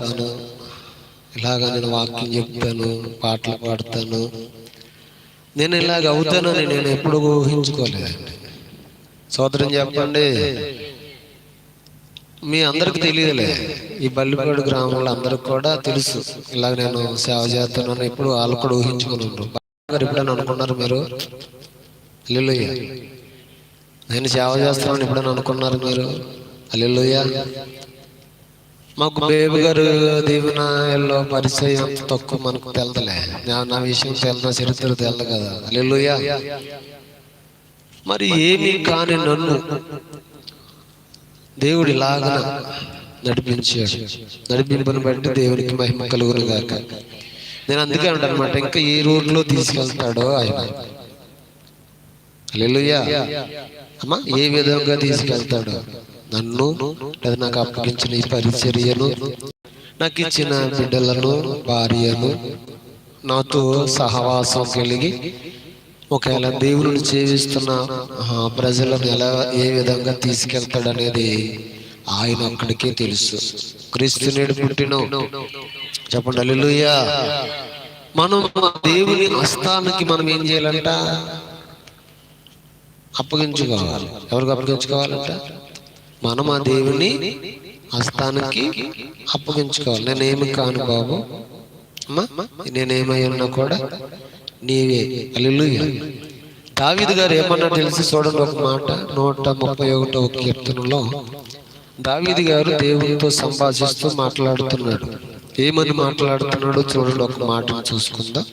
చేస్తాను ఇలాగ నేను వాక్యం చెప్తాను పాటలు పాడతాను. నేను ఇలాగ అవుతానని నేను ఎప్పుడు ఊహించుకోలేదండి. సోదరం చెప్పండి మీ అందరికి తెలియదులే. ఈ బల్లిపాడు గ్రామంలో అందరికి కూడా తెలుసు. ఇలాగ నేను సేవ చేస్తున్నాను ఎప్పుడు వాళ్ళు కూడా ఊహించుకుని ఉంటారు ఎప్పుడైనా అనుకున్నారు మీరు? అల్లుయ్య నేను సేవ చేస్తానని ఎప్పుడైనా అనుకున్నారు మీరు? అల్లెలుయ్య మాకు బేబు గారు దీవెనలో పరిచయం తక్కువ మనకు తెలదలే. నా విషయం తెలద? చరిత్ర తెలదు కదా. అల్లెలుయ్య మరి ఏమీ కాని నన్ను దేవుడి లాగా నడిపించాడు. నడిపింపుని బట్టి దేవునికి మహిమ కలుగును గాక. నేను అందుకే అంటాను అనమాట ఇంకా ఏ రోడ్లో తీసుకెళ్తాడో ఆయన. హల్లెలూయా. అమ్మా ఏ విధంగా తీసుకెళ్తాడో? నన్ను లేదా నాకు అప్పగించిన ఈ పరిచర్యను నాకు ఇచ్చిన బిడ్డలను భార్యను నాతో సహవాసం కలిగి ఒకవేళ దేవుని సేవిస్తున్న ప్రజలను ఎలా ఏ విధంగా తీసుకెళ్తాడనేది ఆయన ఒక్కడికే తెలుసు. క్రీస్తు నేడు పుట్టిన. చెప్పండి అల్లుయ్యా మనం దేవుని హస్తానికి మనం ఏం చేయాలంట? అప్పగించుకోవాలి. ఎవరికి అప్పగించుకోవాలంట? మనం ఆ దేవుని హస్తానికి అప్పగించుకోవాలి. నేనేమి కాను బాబు? నేనేమై ఉన్నా కూడా నీవే. అల్లు దావిద్ గారు ఏమన్నా తెలిసి చూడండి ఒక మాట. నూట ముప్పై ఒకటో కీర్తనలో దావీదు గారు దేవునితో సంభాషిస్తూ మాట్లాడుతున్నాడు. ఏమని మాట్లాడుతున్నాడో చూడండి ఒక మాటను చూసుకుందాం.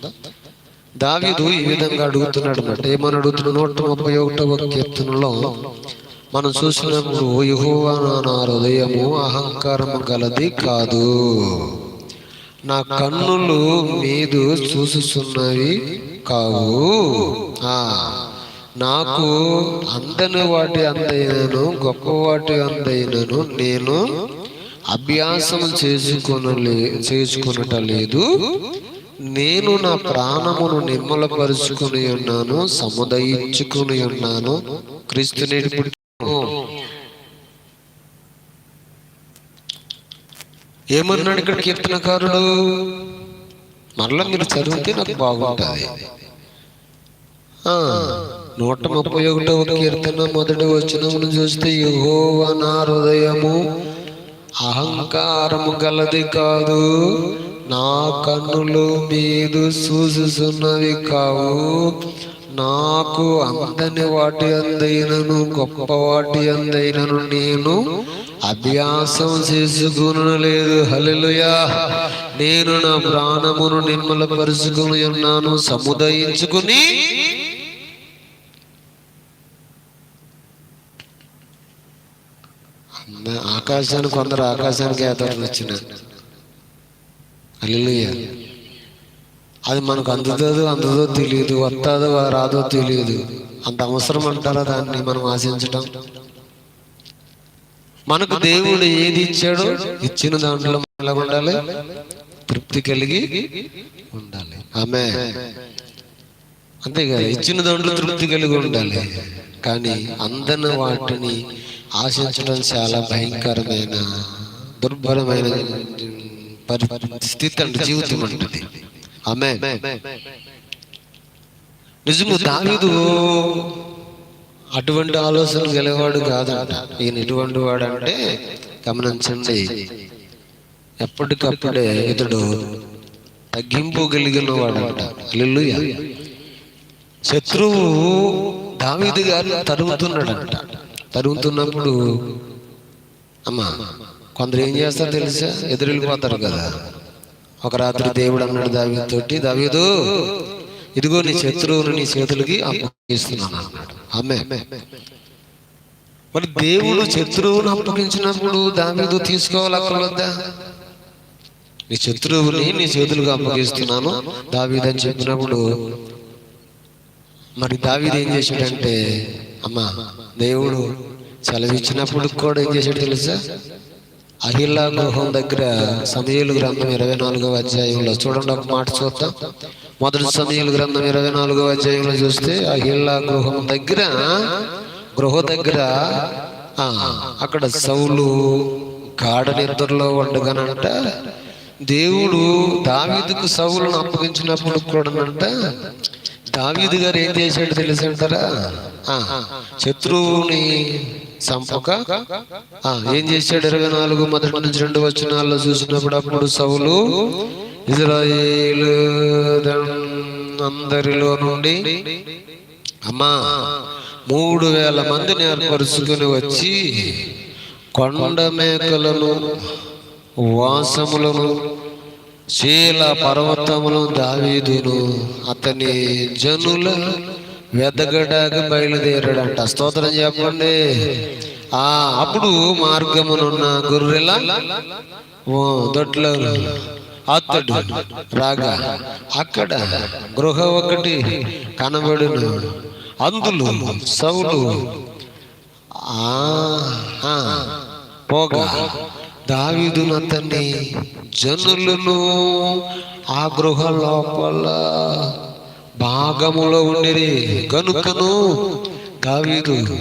దావీదు ఈ విధంగా అడుగుతున్నాడు అన్నమాట. ఏమని అడుగుతున్నాడు? నూట ముప్పై ఒకటో కీర్తనలో మనం చూసినప్పుడు యెహోవా నా హృదయము అహంకారము గలది కాదు. నా కన్నులు మీదు చూసుచున్నవి కావు. నాకు అందని వాటి అందైనను గొప్ప వాటి అందైనను నేను అభ్యాసం చేసుకొనలే చేసుకొనట లేదు. నేను నా ప్రాణమును నిర్మలపరుచుకుని ఉన్నాను సముదయించుకుని ఉన్నాను క్రీస్తు నేటి పుట్టిన ఏమన్నాడు ఇక్కడ కీర్తనకారుడు? మరలా మీరు చదివితే నాకు బాగుంటుంది. ఆ, నూట ముప్పై ఒకటవ కీర్తన మొదటి వచనమును చూస్తే యెహోవా నా హృదయము అహంకారము గలది కాదు నా కన్నులు మీదు చూసుచున్నవి కావు. నాకు అందని వాటి అందైనను గొప్ప వాటి అందైనను నేను అభ్యాసం చేసుకునలేదు. హల్లెలూయా. నేను నా ప్రాణమును నిర్మలపరుచుకుని ఉన్నాను. సముదయించుకుని ఆకాశానికి కొందరు ఆకాశానికి ఏతాడు వచ్చిన హల్లెలూయా. అది మనకు అందుతుందో అందుదో తెలియదు వస్తుందో రాదో తెలియదు. అంత అవసరం అంటారా దాన్ని మనం ఆశించటం? మనకు దేవుడు ఏది ఇచ్చాడో ఇచ్చిన దాంట్లో ఎలా ఉండాలి? తృప్తి కలిగి ఉండాలి. ఆమె అంతే కదా ఇచ్చిన దాంట్లో తృప్తి కలిగి ఉండాలి. కానీ అందని వాటిని ఆశించడం చాలా భయంకరమైన దుర్భరమైన పరిస్థితి అంటే జీవితం ఉంటుంది ఆమె నిజము దావీదు అటువంటి ఆలోచనలు గెలవాడు కాదంట ఈయన ఎటువంటి వాడు అంటే గమనించండి ఎప్పటికప్పుడే ఇతడు తగ్గింపు కలిగిన వాడంట. హల్లెలూయా. శత్రువు దావీదు గారిని తరుగుతున్నాడంట తరుగుతున్నప్పుడు అమ్మా కొందరు ఏం చేస్తారు తెలుసా? ఎదురెళ్ళిపోతారు కదా. ఒక రాత్రి దేవుడు అన్నాడు దావీతోటి దావీదు ఇదిగో నీ శత్రువులు నీ చేతులకి అప్పగిస్తున్నాను అన్నాడు. ఆమె మరి దేవుడు శత్రువును అప్పగించినప్పుడు దావీదు తీసుకోవాలి అక్కర్లేదా నీ శత్రువుని నీ చేతులకు అప్పగిస్తున్నాను దావీదు అని చెప్పినప్పుడు మరి దావీదు ఏం చేశాడంటే అమ్మా దేవుడు సెలవిచ్చినప్పుడు కూడా ఏం చేశాడు తెలుసా? అహిల్లా గృహం దగ్గర సమయలు గ్రంథం ఇరవై నాలుగవ అధ్యాయంలో చూడండి ఒక మాట చూద్దాం. మొదటి సమయలు గ్రంథం ఇరవై నాలుగవ అధ్యాయంలో చూస్తే అహిల్లా గృహం దగ్గర గృహ దగ్గర అక్కడ సౌలు గాఢ నిద్రలో ఉండగానంట దేవుడు దావీదుకు సౌలను అప్పగించినప్పుడు కూడానంట దావీదు గారు ఏం చేశాడు తెలుసంటారా? ఆ, శత్రువుని చంపక? ఏం చేశాడు? ఇరవై నాలుగు మొదటి నుంచి రెండు వచనాల్లో చూసినప్పుడు అప్పుడు సౌలు ఇజ్రాయేలు అందరిలో నుండి అమ్మా మూడు వేల మందిని ఏర్పరుచుకుని వచ్చి కొండ మేకలను వాసములను శీల పర్వతములు దావీదును అతని జనుల వెదగడానికి బయలుదేరాడంట. స్తోత్రం చెప్పండి. ఆ అప్పుడు మార్గమునున్న గొర్రెల ఓ దొడ్లో అతడు రాగా అక్కడ గృహ ఒకటి కనబడును. అందులో సౌలు ఆ పోగా దావీదును అతన్ని జనులను ఆ గృహ లోపల భాగములో ఉండేది. కనుకను దావీదు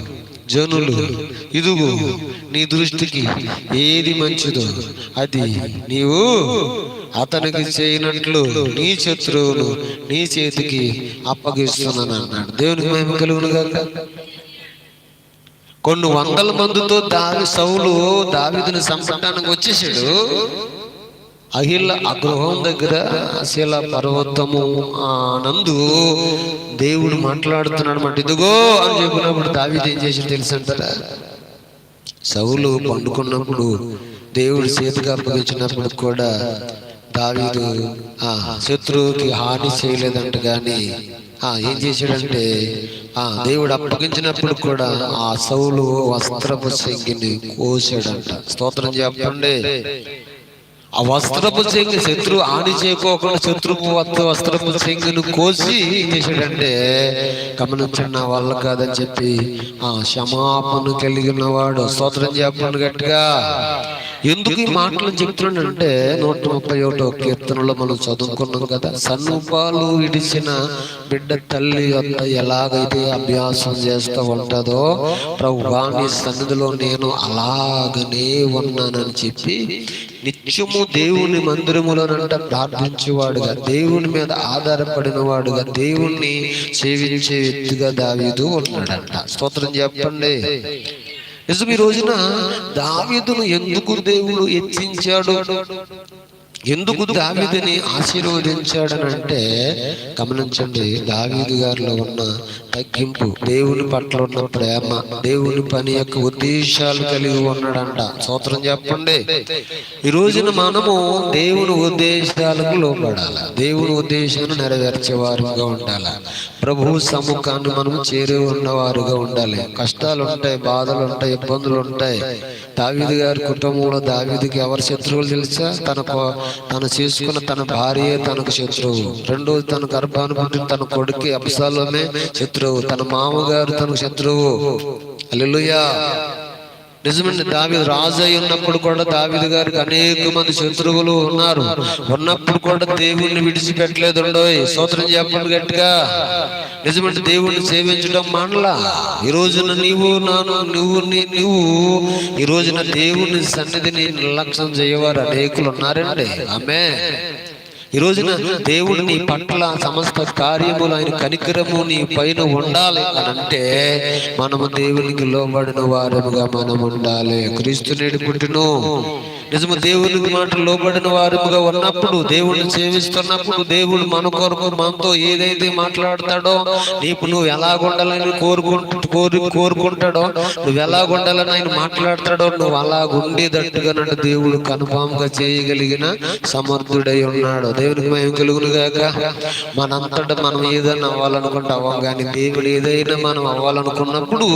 జనులు ఇదుగు నీ దృష్టికి ఏది మంచిదో అది నీవు అతనికి చేయనట్లు నీ శత్రువును నీ చేతికి అప్పగిస్తున్నాను అన్నాడు దేవునికి మేము కలుగును కాక కొన్ని వందల మందితో దావి సౌలు దావిదిని చంపడానికి వచ్చేసాడు. అహిల అగ్రహం దగ్గర శిల పర్వతము ఆ నందు దేవుడు మాట్లాడుతున్నాడు అనమాట ఇదిగో అని చెప్పినప్పుడు దావిది ఏం చేసి తెలుసంటారా? సౌలు పండుకున్నప్పుడు దేవుడు చేతిగా అప్పగించినప్పుడు కూడా దావీదు ఆ శత్రువుకి హాని చేయలేదంట కానీ ఆ ఏం చేశాడంటే ఆ దేవుడు అప్పగించినప్పుడు కూడా ఆ సౌలు వస్త్రపు సంగిని కోసాడంట స్తోత్రం చెప్పండి. ఆ వస్త్రపు చెంగి శత్రు హాని చేయకోకుండా శత్రువు వస్త్రపు చెంగును కోసి ఏం చేశాడంటే గమనించండి నా వల్ల కాదని చెప్పి ఆ క్షమాపణ కలిగిన వాడు స్తోత్రం చెప్పండి గట్టిగా. ఎందుకు ఈ మాటలు చెప్తున్నాడంటే నూట ముప్పై ఒకటో కీర్తనలో మనం చదువుకున్నాం కదా సన్నుపాలు ఇడిచిన బిడ్డ తల్లి యొక్క ఎలాగైతే అభ్యాసం చేస్తూ ఉంటుందో ప్రభువా నీ సన్నిధిలో నేను అలాగనే ఉన్నానని చెప్పి నిత్యము దేవుని మందిరములోనంట ప్రార్థించేవాడుగా దేవుని మీద ఆధారపడిన వాడుగా దేవుణ్ణి సేవించే వ్యక్తిగా దావీదు ఉన్నాడంట. స్తోత్రం చెప్పండి. నిజం ఈ రోజున దావీదును ఎందుకు దేవుడు హెచ్చించాడు? ఎందుకు దావీదుని ఆశీర్వదించాడనంటే గమనించండి దావీదు గారిలో ఉన్న తగ్గింపు దేవుని పట్ల ఉన్న ప్రేమ దేవుని పని యొక్క ఉద్దేశాలు కలిగి ఉన్నాడంట. స్తోత్రం చెప్పండి. ఈ రోజున మనము దేవుని ఉద్దేశాలకు లోపడాలి దేవుని ఉద్దేశాన్ని నెరవేర్చే వారుగా ఉండాలి. ప్రభు సముఖాన్ని మనం చేరి ఉన్నవారుగా ఉండాలి. కష్టాలు ఉంటాయి బాధలు ఉంటాయి ఇబ్బందులు ఉంటాయి. దావీదు గారి కుటుంబంలో దావీదుకి ఎవరు శత్రువులు తెలుసా? తన తను చేసుకున్న తన భార్య తనకు శత్రువు. రెండోది తన గర్భాన్ని పుట్టిన తన కొడుకు అబ్సాలోమే శత్రువు. తన మామగారు తనకు శత్రువు. అల్లుయా నిజమండి దావీదు రాజు అయి ఉన్నప్పుడు కూడా దావీదు గారికి అనేక మంది శత్రువులు ఉన్నారు. ఉన్నప్పుడు కూడా దేవుణ్ణి విడిచిపెట్టలేదు సూత్రం చెప్పండి గట్టిగా. నిజమంటే దేవుణ్ణి సేవించడం మానలా? ఈ రోజున నీవు నాను నువ్వు నీ- నువ్వు ఈ రోజున దేవుని సన్నిధిని నిర్లక్ష్యం చేయవారు అనేకులు ఉన్నారండి. ఆమె ఈ రోజున దేవుడు నీ పట్ల సమస్త కార్యములు ఆయన కనికరము నీ పైన ఉండాలి అని అంటే మనము దేవునికి లోబడిన వారముగా మనం ఉండాలి. క్రీస్తు నేడు పుట్టిను. నిజము దేవునికి మాట లోబడిన వారముగా ఉన్నప్పుడు దేవుడిని సేవిస్తున్నప్పుడు దేవుడు మన కొరకు మనతో ఏదైతే మాట్లాడతాడో నీకు నువ్వు ఎలాగుండాలని కోరుకుంటు కోరి కోరుకుంటాడో నువ్వు ఎలాగుండాలని ఆయన మాట్లాడతాడో నువ్వు అలా ఉండేటట్టుగా నన్ను దేవుడు కన్ఫామ్గా చేయగలిగిన సమర్థుడై ఉన్నాడు. దేవునికి మేము కలుగునుగాక మనంతట మనం ఏదైనా అవ్వాలనుకుంటే అవ్వం కానీ దేవుడు ఏదైనా మనం అవ్వాలనుకున్నప్పుడు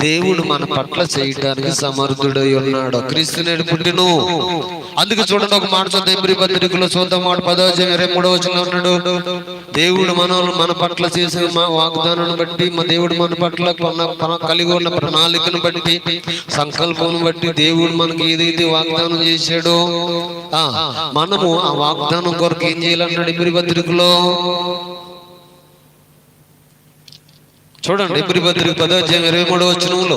దేవుడు మన పట్ల చేయటానికి సమర్థుడై ఉన్నాడు. క్రీస్తు నేడు పుట్టిను. అందుకు చూడండి ఒక మాట చూద్దాం ఎబ్రి పత్రికలో చూద్దాం మాట పదో ఇరవై మూడో ఉన్నాడు. దేవుడు మన మన పట్ల చేసిన మా వాగ్దానాన్ని బట్టి మా దేవుడు మన పట్ల కలిగి ఉన్న ప్రణాళికను బట్టి సంకల్పం బట్టి దేవుడు మనకి ఏదైతే వాగ్దానం చేశాడో ఆ మనము ఆ వాగ్దానం కొరకు ఏం చేయాలన్నాడు ఎబ్రి పత్రికలో చూడండి ఎబ్రి పత్రిక పదో ఇరవై మూడో వచనంలో.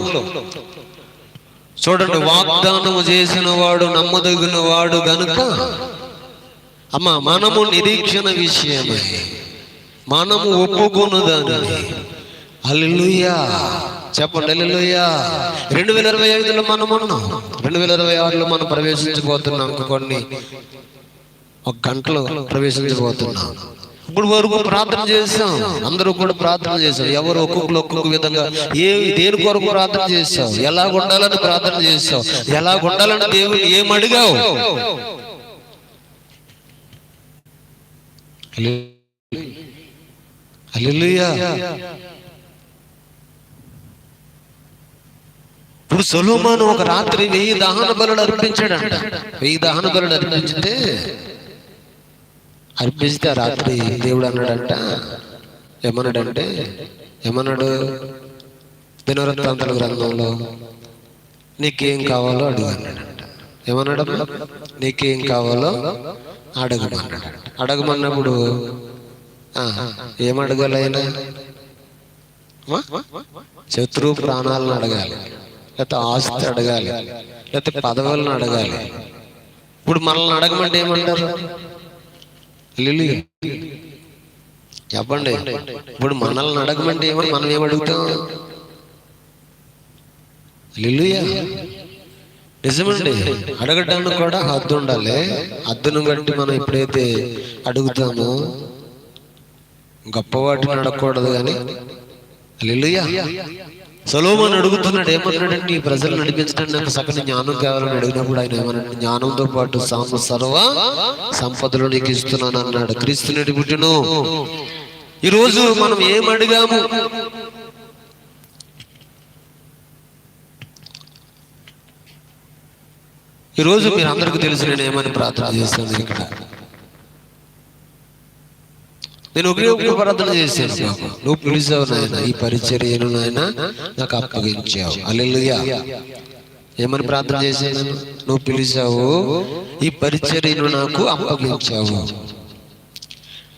చూడండి వాగ్దానం చేసిన వాడు నమ్మదగిన వాడు గనుక అమ్మ మనము నిరీక్షణ విషయమై. మనము ఒప్పుకున్న దానిని అల్లుయ్యా చెప్పండి అల్లుయ్యా రెండు వేల ఇరవై ఐదులో మనం ఉన్నాం రెండు వేల ఇరవై ఆరులో మనం ప్రవేశించబోతున్నాం కొన్ని. ఒక గంటలో ప్రవేశించబోతున్నాం. ఇప్పుడు వరకు ప్రార్థన చేసాం అందరూ కూడా ప్రార్థన చేశాం ఎవరు ఒక్కొక్కరు ఒక్కొక్క విధంగా ఏ దేని కొరకు ప్రార్థన చేసావు ఎలా ఉండాలని ప్రార్థన చేసావు ఎలా ఉండాలని దేవుని ఏం అడిగావు? ఇప్పుడు సొలోమాను ఒక రాత్రి వెయ్యి దహన బలులు అర్పించాడంట వెయ్యి దహన బలులు అర్పించితే అర్పిస్తే ఆ రాత్రి దేవుడు అన్నాడంట ఏమన్నాడంటే ఏమన్నాడు? దినవృత్తాంతల గ్రంథంలో నీకేం కావాలో అడుగు అన్నాడంట. ఏమన్నాడమ్మా? నీకేం కావాలో అడగమన్నాడు అడగమన్నప్పుడు ఆ, ఏం ఆయన? శత్రువు ప్రాణాలను అడగాలి లేకపోతే ఆస్తి అడగాలి లేకపోతే పదవులను అడగాలి. ఇప్పుడు మనల్ని అడగమంటే ఏమంటారు? లిలి చెప్పండి. ఇప్పుడు మనల్ని అడగమంటే ఏమని మనం ఏమడుగుతాం లిలుయా నిజమండి. అడగడానికి కూడా హద్దు ఉండాలి. హద్దును బట్టి మనం ఎప్పుడైతే అడుగుతామో గొప్పవాటిని అడగకూడదు కానీ. లిలుయా సొలోమన్ అడుగుతున్నాడు ఏమన్నాడంటే ఈ ప్రజలు నడిపించడానికి నాకు సకల జ్ఞానం కావాలని అడిగినప్పుడు ఆయన ఏమన్నాడు జ్ఞానంతో పాటు సామ సర్వ సంపదలు నీకు ఇస్తున్నాను అన్నాడు. క్రీస్తు నడి పుట్టిను. ఈరోజు మనం ఏం అడిగాము? ఈరోజు మీరు అందరికీ తెలుసు నేను ఏమని ప్రార్థన చేస్తాను ఇక్కడ. నేను ఒకే ఒక్క ప్రార్థన చేశాను బాబు. నువ్వు పిలిచావు నాయన ఈ పరిచర్యను నాయన. నాకు అప్పగించావు. అల్లెలుయా ఏమని ప్రార్థన చేశాను? నువ్వు పిలిచావు ఈ పరిచర్యను నాకు అప్పగించావు.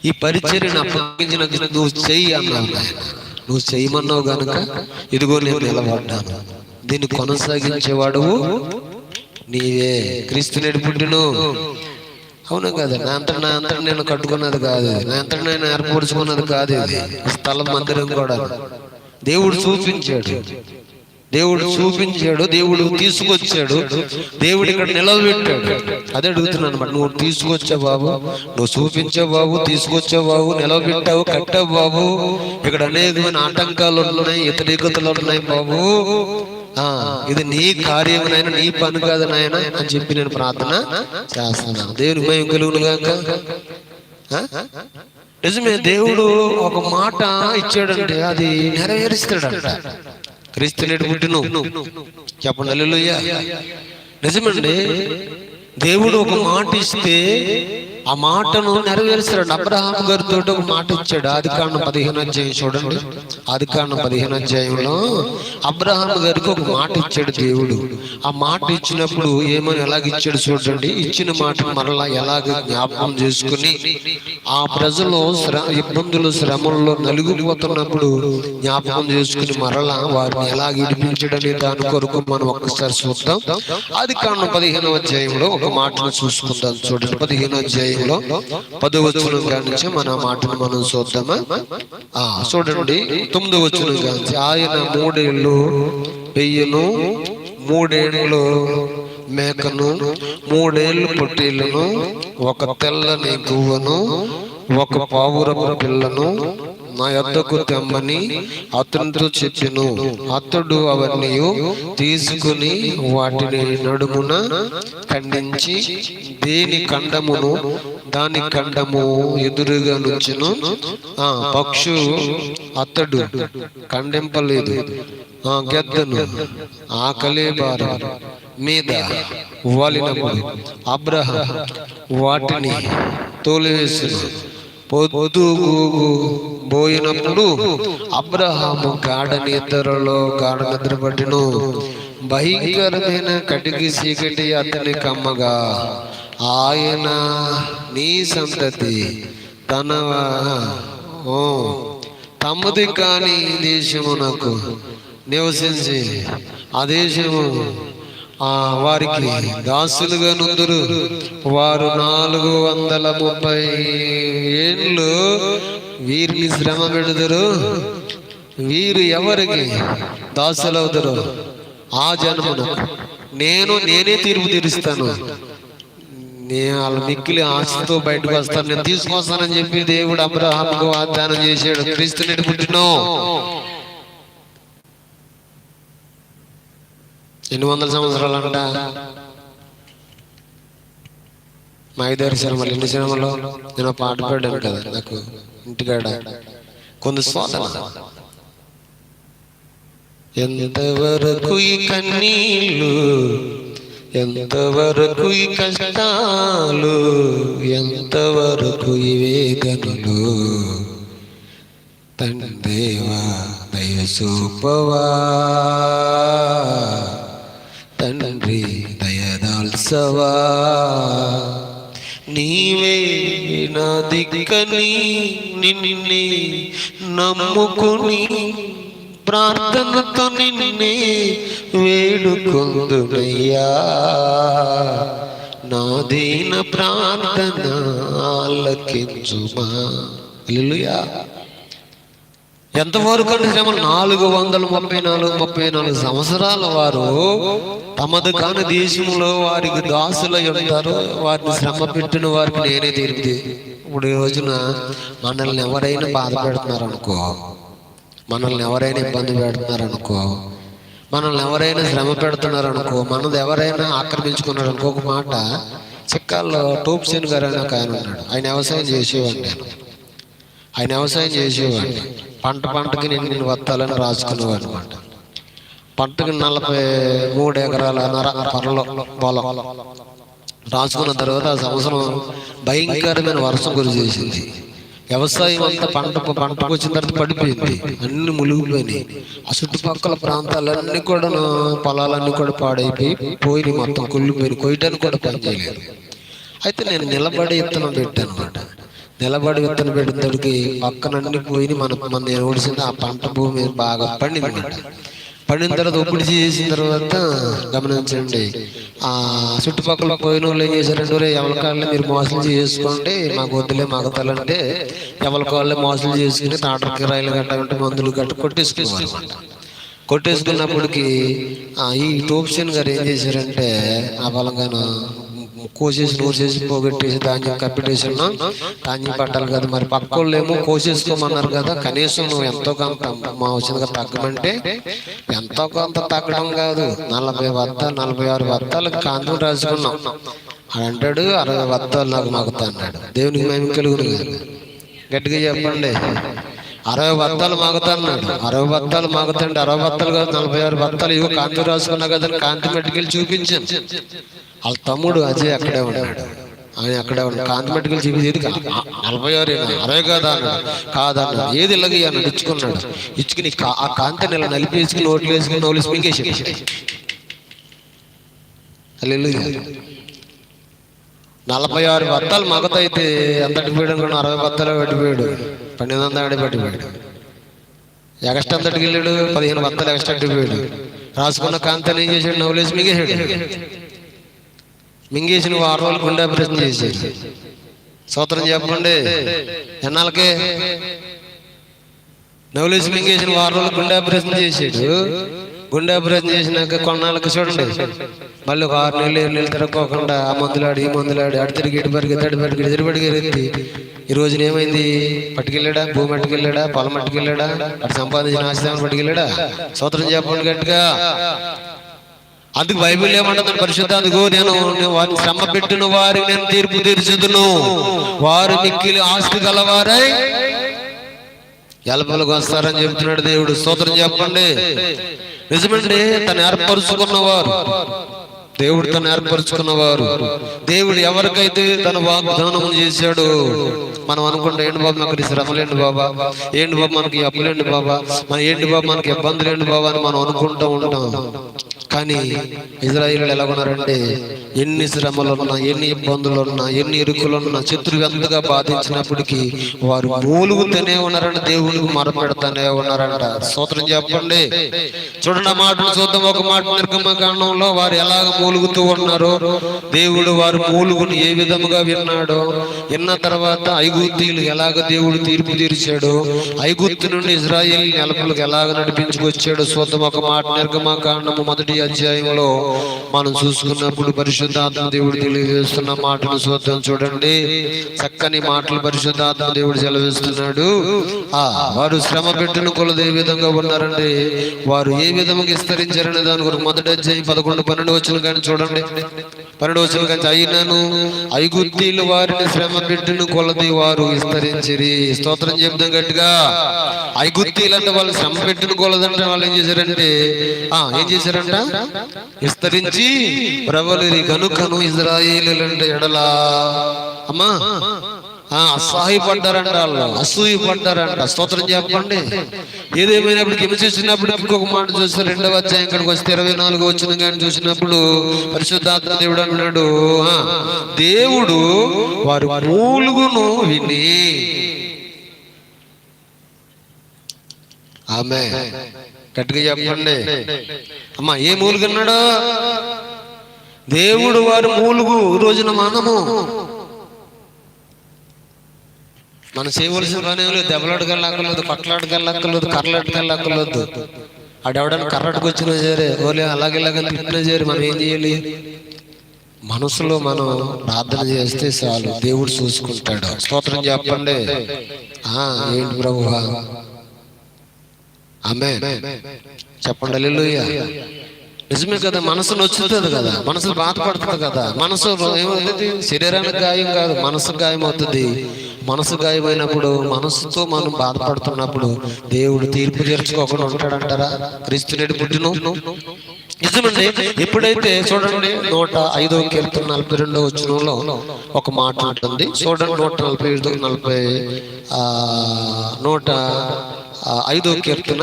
ఈ పరిచర్యను అప్పగించిన నువ్వు చెయ్యి అన్నావు నాయన. నువ్వు చెయ్యమన్నావు గనుక ఇదిగో నేను నిలబడ్డాను. దీన్ని కొనసాగించేవాడు నీవే క్రీస్తు నేడు పుట్టిను. అవును కదా నా అంతా నా అంతా నేను కట్టుకున్నది కాదు. నా అంతా నేను ఏర్పరచుకున్నది కాదు ఇది. స్థలం మందిరం కూడా. దేవుడు చూపించాడు. దేవుడు చూపించాడు దేవుడు తీసుకొచ్చాడు. దేవుడు ఇక్కడ నిలవబెట్టాడు అదే అడుగుతున్నాను అనమాట నువ్వు తీసుకొచ్చావు బాబు నువ్వు చూపించావు బాబు తీసుకొచ్చావు బాబు నిలవబెట్టావు కట్టావు బాబు. ఇక్కడ అనేకమైన ఆటంకాలు ఉన్నాయి ఇతరీకతలు ఉన్నాయి బాబు. ఇది నీ కార్యమునైనా నీ పని కాదు నాయన అని చెప్పి నేను ప్రార్థన చేస్తున్నాను. దేవుని భయం కలుగునుగాక నిజమే దేవుడు ఒక మాట ఇచ్చాడంటే అది నెరవేరుస్తాడంట. క్రీస్తు నేడు పుట్టిను. చెప్పండి హల్లెలూయా. నిజమండి దేవుడు ఒక మాట ఇస్తే ఆ మాటను నెరవేరుస్తాడు. అబ్రహాం గారితో ఒక మాట ఇచ్చాడు. ఆది కాండం పదిహేను అధ్యాయం చూడండి. ఆది పదిహేను అధ్యాయంలో అబ్రహాం గారికి ఒక మాట ఇచ్చాడు దేవుడు. ఆ మాట ఇచ్చినప్పుడు ఏమని ఎలాగ ఇచ్చాడు చూడండి. ఇచ్చిన మాట మరలా ఎలాగ జ్ఞాపకం చేసుకుని ఆ ప్రజలు శ్ర ఇబ్బందులు శ్రమల్లో నలుగురిపోతున్నప్పుడు జ్ఞాపకం చేసుకుని మరలా వారిని ఎలాగ విడిపించడని దాని కొరకు మనం ఒక్కసారి చూద్దాం. ఆది పదిహేను అధ్యాయంలో ఒక మాటను చూసుకుందాం చూడండి. పదిహేను గ్రంథంలో పదవచనం కానించి మన మాటను మనం చూద్దామా? ఆ చూడండి. తొమ్మిది వచనం కానించి ఆయన మూడేళ్ళు వెయ్యను మూడేళ్ళు మేకను మూడేళ్ళు పొట్టేళ్ళను ఒక తెల్లని గువ్వను ఒక పావురపు పిల్లను నా యొద్దకు తెమ్మని అతనితో చెప్పెను. అతడు అవన్నీ తీసుకుని వాటిని నడుమున ఖండించి దేని ఖండమును దాని ఖండము ఎదురుగా నుంచును. ఆ పక్షు అతడు ఖండింపలేదు. ఆ గెద్దను ఆకలే బార మీద వాలినప్పుడు అబ్రహం వాటిని తోలివేసిన. పొద్దుగు పోయినప్పుడు అబ్రహాము గాఢ నిద్రలో గాఢ నిద్ర పట్టిను. భయంకరమైన కటికి చీకటి అతని కమ్మగా. ఆయన నీ సంతతి తన ఓ తమది కాని దేశమునకు నివసించి ఆ దేశము ఆ వారికి దాసులుగా నుందురు. వారు నాలుగు వందల ముప్పై ఏళ్ళు వీరిని శ్రమ పెడుదురు వీరు ఎవరికి దాసులవుదురు? ఆ జన్మను నేను నేనే తీర్పు తీరుస్తాను. నేను వాళ్ళ మిక్కిలి ఆశతో బయటకు వస్తాను. నేను తీసుకొస్తానని చెప్పి దేవుడు అబ్రహాంకు వాగ్దానం చేశాడు. క్రీస్తు పుట్టినో. ఎన్ని వందల సంవత్సరాలు అంట మా ఐదారు సినిమాలు ఎన్ని సినిమాలు నేను పాట పాడాను కదా నాకు ఇంటికాడ. కొంత శోధన ఎంతవరకు ఈ కన్నీళ్ళు ఎంతవరకు ఈ కష్టాలు ఎంతవరకు ఈ వేదనలు. తండ్రివా దయసూపవా సవా నీవే నా దిక్కని నిన్నే నమ్ముకుని ప్రార్థనతో నిన్నే వేడుకొందునయ్యా. నా దీన ప్రార్థన ఆలకించుమా. ఎంతవరకు అంటే శ్రమ నాలుగు వందల ముప్పై నాలుగు ముప్పై నాలుగు సంవత్సరాల వారు తమది కాని దేశంలో వారికి దాసులై ఉంటారు వారిని శ్రమ పెట్టిన వారికి నేనే తీర్పు ఇప్పుడు ఈ రోజున మనల్ని ఎవరైనా బాధ పెడుతున్నారు అనుకో. మనల్ని ఎవరైనా ఇబ్బంది పెడుతున్నారు అనుకో. మనల్ని ఎవరైనా శ్రమ పెడుతున్నారు అనుకో. మనది ఎవరైనా ఆక్రమించుకున్నారు అనుకో. ఒక మాట చిక్కాల్లో టోప్సేన్ గారు అని ఒక ఆయన ఉన్నాడు. ఆయన వ్యవసాయం చేసేవాడిని నేను. ఆయన వ్యవసాయం చేసేవాడిని పంట పంటకి నేను నేను వత్తాలని రాసుకునేవాడు. అనమాట. పంటకు నలభై మూడు ఎకరాల నర పొలంలో పొలం రాసుకున్న తర్వాత ఆ సంవత్సరం భయంకరమైన వర్షం గురి చేసింది. వ్యవసాయం అంతా పంట పంటకు వచ్చిన తర్వాత పడిపోయింది. అన్ని మునిగిపోయినాయి. ఆ చుట్టుపక్కల ప్రాంతాలన్నీ కూడా పొలాలన్నీ కూడా పాడైపోయి పోయి మొత్తం కుళ్ళిపోయి కొయ్యడానికి కూడా పనిచేయలేదు అయితే నేను నిలబడి విత్తనం పెట్టాను అనమాట నిలబడి విత్తనం పెట్టినప్పటికి పక్కనన్నీ పోయి మన మన నేను ఆ పంట భూమి బాగా పండింది అనమాట పండిన తర్వాత ఒప్పుడు చేసిన తర్వాత గమనించండి. ఆ చుట్టుపక్కల పోయిన వాళ్ళు ఏం చేశారంటే "ఒరేయ్, ఎవరి కాళ్ళే మీరు మోసం చేసుకోండి మాకు వద్దులే మాగతాలంటే ఎవరి కాళ్ళే మోసం చేసుకుని తాటర కిరాయిలు గట్ట ఉంటే మందులు గట్ట కొట్టేసుకునేవారు అనమాట కొట్టేసుకున్నప్పటికి ఈ టోప్షన్ గారు ఏం చేశారంటే ఆ బలంగాను కోసేసి నూసేసి పోగొట్టేసి ధాన్యం కప్పెట్టేసి ధాన్యం పట్టాలి కదా మరి. పక్కోళ్ళు ఏమో కోసేసుకోమన్నారు కదా. కనీసం నువ్వు ఎంతో కొంత మా వచ్చినగా తగ్గమంటే ఎంతో కొంత తగ్గడం కాదు. నలభై వద్ద నలభై ఆరు వత్తాలు కాంతులు రాసుకున్నాం. అని అంటాడు అరవై వత్తాలు నాకు మాకుతా అన్నాడు. దేవునికి మేము కలుగురు గట్టిగా చెప్పండి. అరవై బత్తాలు మాగుతాన్నాడు అరవై బత్తాలు మాగుతాండి అరవై బత్తాలు కాదు నలభై ఆరు బత్తాలు ఇవి కాంతి రాసుకున్నా కదా కాంతి మెట్టుకెళ్ళి చూపించాను. వాళ్ళ తమ్ముడు అజయ్ అక్కడే ఉన్నాడు. ఆయన అక్కడే ఉన్నాడు. కాంతి మెట్టుకెళ్ళి నలభై ఆరు అరవై కాదా కాదన్న ఏది ఇలాగ అన్నాడు? ఇచ్చుకున్నాడు. ఇచ్చుకుని కా- ఆ కాంతిని ఇలా నలిపేసుకుని నోట్లు వేసుకుని నోలు స్మింగేసి నలభై ఆరు బత్తాలు మగతైతే ఎంత అడిపోయాడు అనుకున్నా అరవై బత్తాలు పెట్టిపోయాడు పన్నెండు వందల ఆడి పట్టిపోయాడు ఎగస్ట్ అంతటికి వెళ్ళాడు. పదిహేను బత్తాలు ఎగస్ట్ అడ్డిపోయాడు రాసుకున్న కాంతని ఏం చేశాడు? నవ్వులేసి మిగేసాడు మింగేసిన వారం రోజులు గుండె ఆపరేషన్ చేశాడు సూత్రం చెప్పండి. ఎన్నాళ్ళకే నవ్వులేసి మింగేసిన వారం రోజులు గుండె ఆపరేషన్ చేశాడు. గుండె ఆపరేషన్ చేసినాక కొన్నాళ్ళకి చూడండి. మళ్ళీ ఒక ఆరు నెలలు ఏడు నెలలు తిరగకోకుండా ఆ మందులాడి ఈ మందులాడి అడి తిరిగి ఇటు పరిగెత్తి అడి పరిగెత్తి ఎదురు పరిగెత్తి ఈ రోజున ఏమైంది? పట్టుకెళ్ళాడా? భూమి పట్టుకెళ్ళాడా? పొలం పట్టుకెళ్ళాడా? అటు సంపాదించిన ఆస్తి పట్టుకెళ్ళాడా? సూత్రం చెప్పండి గట్టిగా. అందుకు బైబిల్ ఏమంటుంది? పరిశుద్ధ అందుకు నేను వారిని శ్రమ పెట్టిన వారిని నేను తీర్పు తీర్చుదును. వారు మిక్కిలి ఆస్తి గలవారై ఎలపలకు వస్తారని చెప్తున్నాడు దేవుడు. స్తోత్రం చెప్పండి. నిజమండి తను ఏర్పరుచుకున్నవారు. దేవుడు తను ఏర్పరచుకున్నవారు. దేవుడు ఎవరికైతే తన వాగ్దానం చేశాడు మనం అనుకుంటే ఏంటి బాబు మనకి శ్రమలేండి బాబా? ఏంటి బాబు మనకి అప్పులేండి బాబా? మన ఏంటి బాబు మనకి ఇబ్బందులేండి బాబా అని మనం అనుకుంటూ ఉంటాం. కానీ ఇజ్రాయిల్ ఎలా ఉన్నారంటే ఎన్ని శ్రమలున్నా ఎన్ని ఇబ్బందులున్నా ఎన్ని ఇరుకులున్నా శత్రువు ఎంతగా బాధించినప్పటికీ వారు మూలుగుతూనే ఉన్నారంట దేవుడికి మరపెడతానే ఉన్నారంట. సూత్రం చెప్పండి. చూడండి మాటలు చూద్దాం. ఒక మాట నిర్గమకాండంలో వారు ఎలాగ మూలుగుతూ ఉన్నారో దేవుడు వారు మూలుగుని ఏ విధముగా విన్నాడో విన్న తర్వాత ఐగుప్తీయులు ఎలాగ దేవుడు తీర్పు తీర్చాడు ఐగుప్తు నుండి ఇజ్రాయిల్ నెలపులకు ఎలాగ నడిపించుకొచ్చాడు చూద్దాం. ఒక మాట నిర్గమకాండము మొదటి అధ్యాయంలో మనం చూసుకున్నప్పుడు పరిశుద్ధాత్మ దేవుడు తెలియజేస్తున్న మాటలు చూద్దాం చూడండి. చక్కని మాటలు పరిశుద్ధాత్మ దేవుడు సెలవిస్తున్నాడు. ఆ వారు శ్రమ పెట్టిన కొలది ఏ విధంగా ఉన్నారండి. వారు ఏ విధంగా విస్తరించారనే దాని గురించి మొదటి అధ్యాయం పదకొండు పన్నెండు వచ్చిన కానీ చూడండి. పన్నెండు వచ్చిన కానీ అయినను ఐగుప్తీలు వారిని శ్రమ పెట్టిన కొలది వారు విస్తరించిరి. స్తోత్రం చెప్తాం గట్టిగా. ఐగుప్తీలు అంటే వాళ్ళు శ్రమ పెట్టిన కొలదంటే వాళ్ళు ఏం చేశారంటే ఆ ఏం చేశారంట? విస్తరించి ప్రబలి కనుకను ఇజ్రాయేలీలంటే ఎడలా. అమ్మా ఆ అసహాయపడ్డారంట వాళ్ళు అసూయపడ్డారంట స్తోత్రం చెప్పండి. ఏదేమైనప్పటికీ చూసినప్పుడు ఇంకొక మాట చూస్తే రెండవ అధ్యాయం ఇక్కడికి వస్తే ఇరవై నాలుగు వచ్చిన కానీ చూసినప్పుడు పరిశుద్ధాత్మ దేవుడు అన్నాడు దేవుడు వారు మూలుగును విని. ఆమె గట్టిగా చెప్పండి. అమ్మా ఏ మూలుగన్నాడు దేవుడు వారు మూలుగు రోజున మనము. మనం చేయవలసిన పని లేదు. దెబ్బలాడగలక్కర్లేదు కొట్లాడగలక్కర్లేదు కర్రలాడగలక్కర్లేదు ఆడెవడన్నా కర్రటకు వచ్చినా సరే ఓలే అలాగే ఇలాగే తిట్టినా సరే మనం ఏం చేయాలి? మనసులో మనం ప్రార్థన చేస్తే చాలు. దేవుడు చూసుకుంటాడు. స్తోత్రం చెప్పండి. ఆ ఏంటి ప్రభు ఆమె చెప్పండి నిజమే కదా మనసు నొచ్చుతుంది కదా మనసు బాధపడుతుంది కదా మనసు ఏమవుతుంది శరీరానికి గాయం కాదు మనసు గాయం అవుతుంది. మనసు గాయమైనప్పుడు మనసుతో మనం బాధపడుతున్నప్పుడు దేవుడు తీర్పు తీర్చుకోకుండా ఉంటాడంటారా? క్రీస్తు నేడు పుట్టిన. నిజమండి? ఎప్పుడైతే చూడండి నూట ఐదో కీర్తన నలభై రెండో వచ్చినంలో ఒక మాట ఉంటుంది. చూడండి నూట నలభై ఐదు నలభై ఆ, నూట ఐదో కీర్తన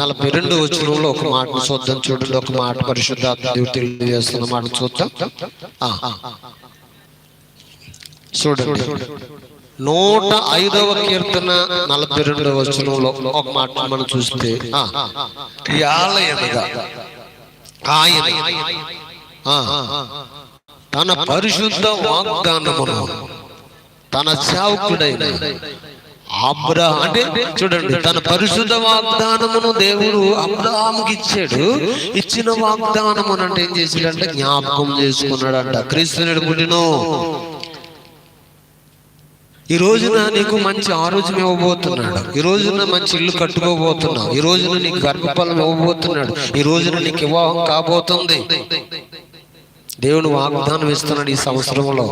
నలభై రెండు వచనంలో ఒక మాటను చూద్దాం. చూడండి ఒక మాట పరిశుద్ధాత్మ దేవుడు తెలియజేస్తున్న మాట చూద్దాం. చూడండి. నూట ఐదవ కీర్తన నలభై రెండవ వచనంలో ఒక మాట మనం చూస్తే ఆ, ఆయన తన పరిశుద్ధ వాగ్దానమును తన సేవకుడైన అబ్రహం అంటే చూడండి తన పరిశుద్ధ వాగ్దానమును దేవుడు అబ్రహాంకి ఇచ్చాడు. ఇచ్చిన వాగ్దానమును అంటే ఏం చేసాడంటే జ్ఞాపకం చేసుకున్నాడంట. క్రీస్తునుడు పుట్టిన ఈ రోజున నీకు మంచి ఆరోగ్యం ఇవ్వబోతున్నాడు. ఈ రోజున మంచి ఇల్లు కట్టుకోబోతున్నావు ఈ రోజున నీకు గర్భఫలం ఇవ్వబోతున్నాడు. ఈ రోజున నీకు వివాహం కాబోతుంది. దేవుడు వాగ్దానం ఇస్తున్నాడు ఈ సంవత్సరంలో.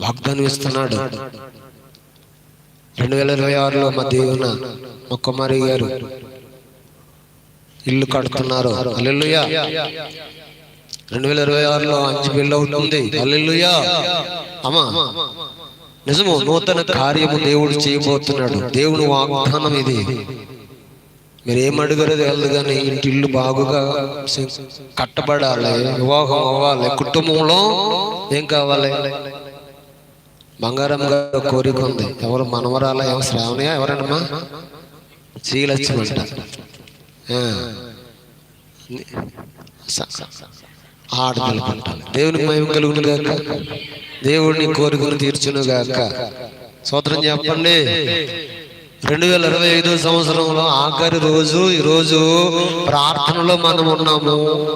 వాగ్దానం ఇస్తున్నాడు. రెండు వేల ఇరవై ఆరులో మా దేవున మా కుమారి గారు ఇల్లు కడుతున్నారు. అల్లెలుయా రెండు వేల ఇరవై ఆరులో అంచు బిల్లు అవుతుంది అల్లెలుయా అమ్మా నిజము నూతన కార్యము దేవుడు చేయబోతున్నాడు. దేవుడు వాగ్దానం ఇది. మీరు ఏం అడుగురో తెలియదు కానీ ఇంటి ఇల్లు బాగుగా కట్టబడాలి వివాహం అవ్వాలి కుటుంబంలో ఏం కావాలి? బంగారం గారు కోరిక ఉంది. ఎవరు మనవరాల ఎవరు శ్రావణియా ఎవరన్నమ్మా? శ్రీలక్ష్మి అంట. ఆ. స- ఆడపిల్ల పంటాలి దేవునికి మహిమ కలుగును గాక. దేవుడిని కోరికను తీర్చును గాక. సోదరం చెప్పండి. రెండు వేల ఇరవై ఐదో సంవత్సరంలో ఆఖరి రోజు ఈ రోజు ప్రార్థనలో మనం ఉన్నాము.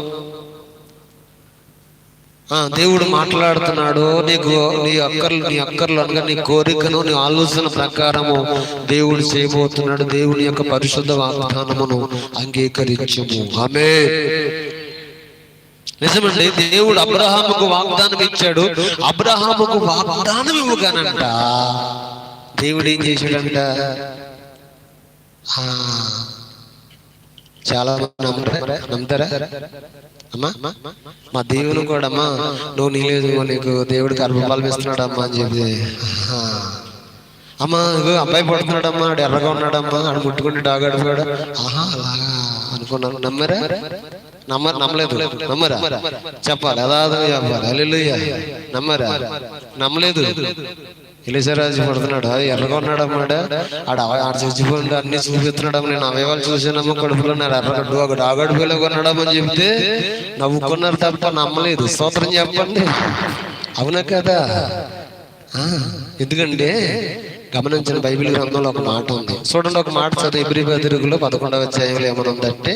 ఆ, దేవుడు మాట్లాడుతున్నాడు నీకు నీ అక్కర్లు నీ అక్కర్లు అనగా నీ కోరికను నీ ఆలోచన ప్రకారము దేవుడు చేయబోతున్నాడు. దేవుని యొక్క పరిశుద్ధ వాగ్దానమును అంగీకరించము. ఆమె నిజమండి దేవుడు అబ్రహాముకు వాగ్దానం ఇచ్చాడు అబ్రహాముకు వాగ్దానం ఇవ్వగానంట. దేవుడు ఏం చేశాడంట? చాలా నమ్ముతారా? అమ్మా మా దేవుని కూడా అమ్మా నువ్వు నీలేదు నీకు దేవుడు గర్భఫలం ఇస్తున్నాడు అమ్మా అని చెప్పి. అమ్మా ఇగో అబ్బాయి పడుతున్నాడమ్మా ఆడు ఎర్రగా ఉన్నాడమ్మా ఆడు ముట్టుకుంటే డాగాడు కూడా ఆహా అలాగా అనుకున్నాను. నమ్మరా? నమ్మ నమ్మలేదు. నమ్మరా? చెప్పాలి. అదాదు చెప్పాలి. నమ్మరా? నమ్మలేదు. ఇలిసరాజు పడుతున్నాడు? "ఆ, ఎర్రగా ఉన్నాడమ్మాడు ఆడ ఆడ చచ్చిపోయిండు అన్ని చూపిస్తున్నాడు? నేను అవయవాలు చూసానమ్మా కడుపులో నా ఎర్రగడ్డు ఒక డాగడుపులో కొన్నాడమని చెప్తే నవ్వుకున్నారు తప్ప నమ్మలేదు. స్తోత్రం చెప్పండి. అవునా కదా? ఎందుకంటే గమనించిన బైబిల్ గ్రంథంలో ఒక మాట ఉంది. చూడండి ఒక మాట చదువు ఎబ్రి బదిరుగులో పదకొండవ అధ్యాయంలో ఏమైనా ఉందంటే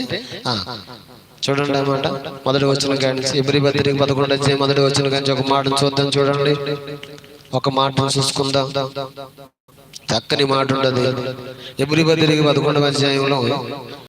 ఆ, చూడండి అన్నమాట. మొదటి వచ్చిన కానీ ఎబ్రి బదిరికి పదకొండు అధ్యాయం మొదటి వచ్చిన కానీ ఒక మాటను చూద్దాం చూడండి. ఒక మాట చూసుకుందాం. చక్కని మాట ఉండదు. ఎబ్రి బదిరికి పదకొండవ అధ్యాయంలో